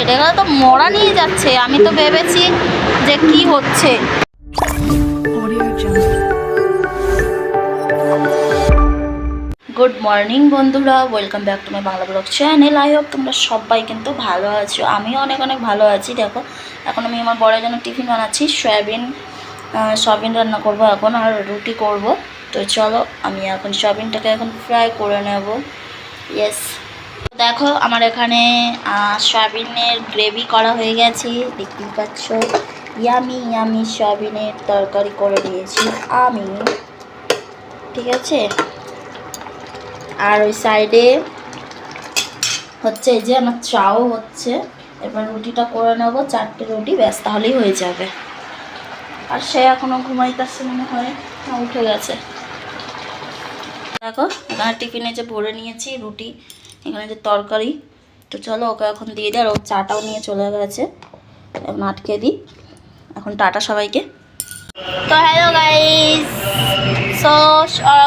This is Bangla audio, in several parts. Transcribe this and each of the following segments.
এটা তো মরা নিয়ে যাচ্ছে। আমি তো ভেবেছি যে কি হচ্ছে। গুড মর্নিং বন্ধুরা welcome back to my Bangla blog channel I hope তোমরা সবাই কিন্তু ভালো আছো। আমিও অনেক অনেক ভালো আছি, দেখো। এখন আমি আমার বড়ের জন্য টিফিন বানাচ্ছি। সয়াবিন সয়াবিন রান্না করব এখন আর রুটি করব। তো চলো, আমি এখন সয়াবিনটাকে এখন ফ্রাই করে নেব। ইয়েস দেখো আমার এখানে সয়াবিনের গ্রেভি করা হয়ে গেছে। দেখতেই পাচ্ছ ইয়ামি ইয়ামি সয়াবিনের তরকারি করে দিয়েছি আমি। ঠিক আছে? আর ওই সাইডে হচ্ছে এই যে আমার চাও হচ্ছে এবার রুটিটা করে নেব চারটে রুটি ব্যাস তাহলেই হয়ে যাবে। আর সে এখনও ঘুমাইতেছে মনে হয় হ্যাঁ, উঠে গেছে। দেখো এখানে টিফিনে যে ভরে নিয়েছি রুটি এখানে যে তরকারি, তো চলো ওকে এখন দিয়ে দিই আর ও চাটাও নিয়ে চলে গেছে। এখন আটকে দিই। এখন টাটা সবাইকে। তো হ্যালো গাইস সো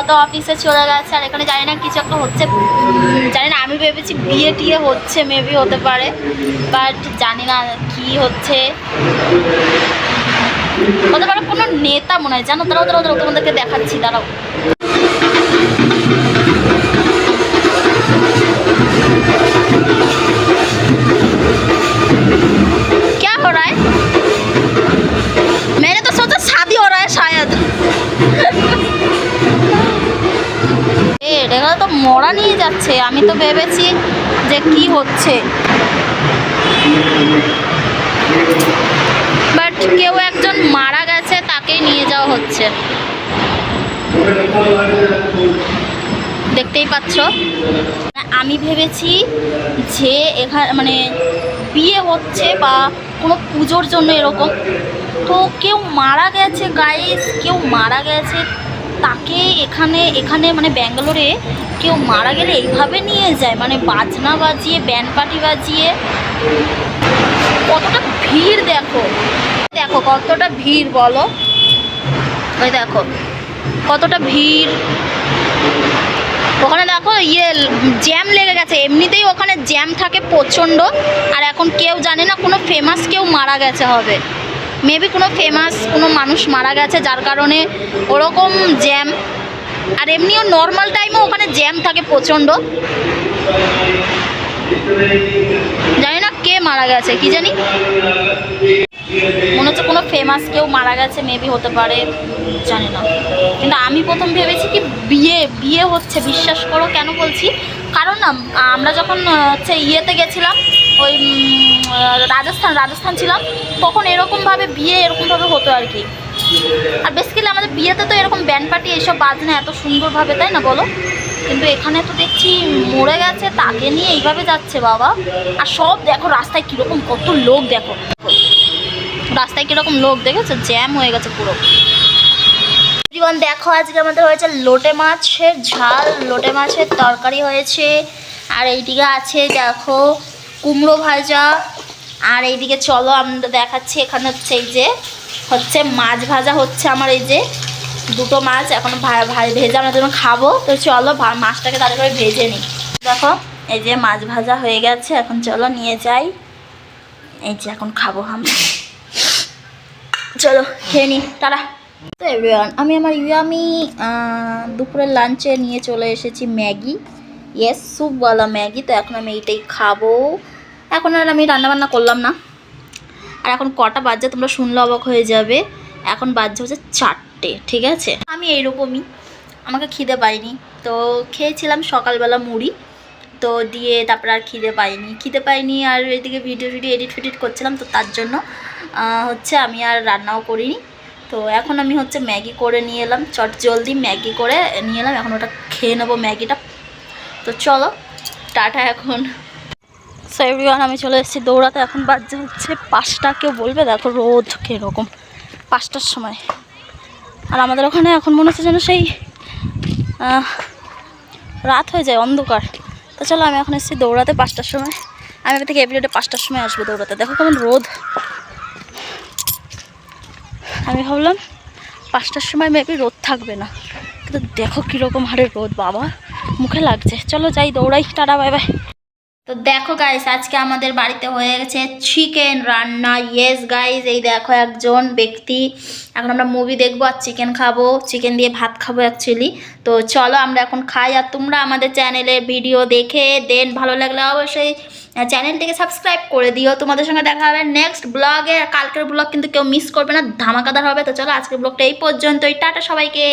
তো অফিসে চলে গেছে আর এখানে জানি না কিছু একটা হচ্ছে। জানি না, আমি ভেবেছি বিয়ে টিয়ে হচ্ছে মেবি হতে পারে। বাট জানি না কি হচ্ছে। হতে পারে কোনো নেতা মনে হয়। জানো তারাও তারাও তারাও তোমাদেরকে দেখাচ্ছি তারাও মরা নিয়ে যাচ্ছে, আমি তো ভেবেছি যে কি হচ্ছে। বাট কেউ একজন মারা গেছে তাকে নিয়ে যাওয়া হচ্ছে। দেখতেই পাচ্ছ? আমি ভেবেছি যে এখানে মানে বিয়ে হচ্ছে বা কোনো পুজোর জন্য এরকম। তো কেউ মারা গেছে গাইস কেউ মারা গেছে তাকে এখানে এখানে মানে ব্যাঙ্গালোরে কেউ মারা গেলে এইভাবে নিয়ে যায় মানে বাজনা বাজিয়ে ব্যান্ড পার্টি বাজিয়ে। কতটা ভিড় দেখো। দেখো, কতটা ভিড় বলো। ওই দেখো, কতটা ভিড়। ওখানে দেখো ইয়ে জ্যাম লেগে গেছে। এমনিতেই ওখানে জ্যাম থাকে প্রচণ্ড, আর এখন কেউ জানে না, কোনো ফেমাস কেউ মারা গেছে হবে। মেবি কোনো ফেমাস কোনো মানুষ মারা গেছে, যার কারণে ওরকম জ্যাম আর এমনিও নর্মাল টাইমে ওখানে জ্যাম থাকে প্রচণ্ড। জানি না কে মারা গেছে, কি জানি? মনে হচ্ছে কোনো ফেমাস কেউ মারা গেছে মেবি হতে পারে, জানি না। কিন্তু আমি প্রথম ভেবেছি কি বিয়ে বিয়ে হচ্ছে, বিশ্বাস করো কেন বলছি? কারণ আমরা যখন হচ্ছে ইয়েতে গেছিলাম, ওই রাজস্থান রাজস্থান ছিলাম, তখন এরকমভাবে বিয়ে এরকমভাবে হতো আর কি। আর বেসিক্যালি আমাদের বিয়েতে তো এরকম ব্যান্ড পার্টি এইসব বাজনা এত সুন্দরভাবে, তাই না বলো? কিন্তু এখানে তো দেখছি মরে গেছে, তাকে নিয়ে এইভাবে যাচ্ছে বাবা। আর সব দেখো রাস্তায় কীরকম কত লোক, দেখো। রাস্তায় কীরকম লোক, দেখেছ? জ্যাম হয়ে গেছে পুরো। জীবন দেখো, আজকে আমাদের হয়েছে লোটে মাছের ঝাল। লোটে মাছের তরকারি হয়েছে। আর এইদিকে আছে, দেখো কুমড়ো ভাজা। আর এইদিকে চলো, আমরা দেখাচ্ছি এখানে হচ্ছে এই যে, হচ্ছে মাছ ভাজা হচ্ছে আমার এই যে দুটো মাছ। এখন ভেজে আমরা যখন খাব। তো চলো মাছটাকে তাড়াতাড়ি করে ভেজে নিই। দেখো, এই যে মাছ ভাজা হয়ে গেছে। এখন চলো, নিয়ে যাই। এই যে এখন খাব আমরা। চলো, খেয়ে নি তারা তো এভরিওয়ান আমি আমার ইয়ামি দুপুরের লাঞ্চে নিয়ে চলে এসেছি ম্যাগি। Yes স্যুপওয়ালা Maggi. তো এখন আমি এইটাই খাব। এখন আর আমি রান্নাবান্না করলাম না। আর এখন কটা বাজছে তোমরা শুনলে অবাক হয়ে যাবে। এখন বাজছে হচ্ছে চারটে, ঠিক আছে? আমি এইরকমই, আমাকে খিদে পাইনি তো খেয়েছিলাম সকালবেলা মুড়ি। তো দিয়ে তারপর আর খিদে পাইনি খিদে পাইনি আর এদিকে ভিডিও ভিডিও এডিট ফেডিট করছিলাম, তো তার জন্য হচ্ছে আমি আর রান্নাও করিনি। তো এখন আমি হচ্ছে ম্যাগি করে নিয়ে এলাম। চট জলদি ম্যাগি করে নিয়ে এলাম। এখন ওটা খেয়ে নেব ম্যাগিটা। তো চলো, টাটা এখন। সো এভরিওয়ান আমি চলে এসেছি দৌড়াতে। এখন বাজছে হচ্ছে পাঁচটা। কেউ বলবে, দেখো রোদ কীরকম। পাঁচটার সময়। আর আমাদের ওখানে এখন মনে হচ্ছে যেন সেই রাত হয়ে যায়, অন্ধকার। তো চলো, আমি এখন এসেছি দৌড়াতে পাঁচটার সময়। আমি আগে থেকে এভরিডে পাঁচটার সময় আসব দৌড়াতে। দেখো কেমন রোদ। আমি ভাবলাম, পাঁচটার সময় মেবি রোদ থাকবে না। কিন্তু দেখো কীরকম হারে রোদ, বাবা। মুখে লাগছে। চলো, যাই, দৌড়াই। টাটা বাই বাই তো দেখো গাইস আজকে আমাদের বাড়িতে হয়ে গেছে চিকেন রান্না। ইয়েস গাইস এই দেখো একজন ব্যক্তি। এখন আমরা মুভি দেখব আর চিকেন খাব। চিকেন দিয়ে ভাত খাব অ্যাকচুয়ালি তো চলো আমরা এখন খাই আর তোমরা আমাদের চ্যানেলের ভিডিও দেখে দেন ভালো লাগলে অবশ্যই চ্যানেলটিকে সাবস্ক্রাইব করে দিও। তোমাদের সঙ্গে দেখা হবে নেক্সট ব্লগে কালকের ব্লগ কিন্তু কেউ মিস করবে না, ধামাকাদার হবে। তো চলো আজকের ব্লগটা এই পর্যন্তই। টাটা সবাইকে।